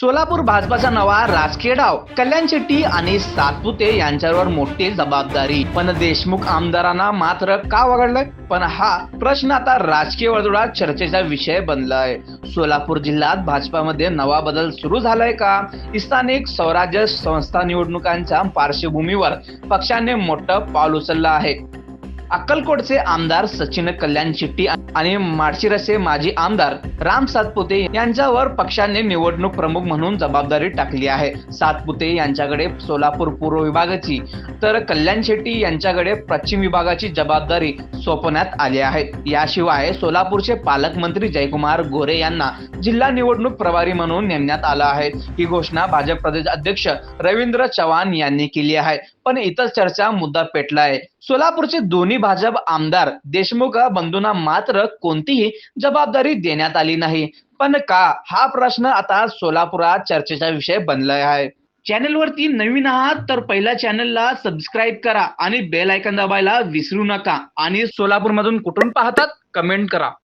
सोलापूर भाजपाचा नवा राजकीय डाव. कल्याण शेट्टी आणि सातपुते यांच्यावर मोठी जबाबदारी. पण देशमुख आमदारांना मात्र का वगळलंय? पण हा प्रश्न आता राजकीय वर्तुळात चर्चेचा विषय बनलाय. सोलापूर जिल्ह्यात भाजपामध्ये नवा बदल सुरू झालाय का? स्थानिक स्वराज्य संस्था निवडणुकांच्या पार्श्वभूमीवर पक्षाने मोठं पाऊल उचललं आहे. अक्कलकोटचे आमदार सचिन कल्याण चिट्टी आणि माळशिरसचे माजी आमदार राम सातपुते यांच्यावर पक्षाने निवडणूक प्रमुख म्हणून जबाबदारी टाकली आहे. सातपुते यांच्याकडे सोलापूर पूर्व विभागाची तर कल्याण शेट्टी यांच्याकडे पश्चिम विभागाची जबाबदारी सोपवण्यात आली आहे. याशिवाय सोलापूरचे पालकमंत्री जयकुमार गोरे यांना जिल्हा निवडणूक प्रभारी म्हणून नेमण्यात आलं आहे. ही घोषणा भाजप प्रदेश अध्यक्ष रवींद्र चव्हाण यांनी केली आहे. पण इतर चर्चा मुद्दा पेटला आहे सोलापूरचे दोन्ही भाजप आमदार देशमुख बंधूंना मात्र कोणतीही जबाबदारी देण्यात आली नाही. पण का? हा प्रश्न आता सोलापुरात चर्चेचा विषय बनला आहे. चॅनलवरती नवीन आहात तर पहिल्या चॅनलला सबस्क्राईब करा आणि बेल आयकन दाबायला विसरू नका. आणि सोलापूर मधून कुठून पाहतात? कमेंट करा.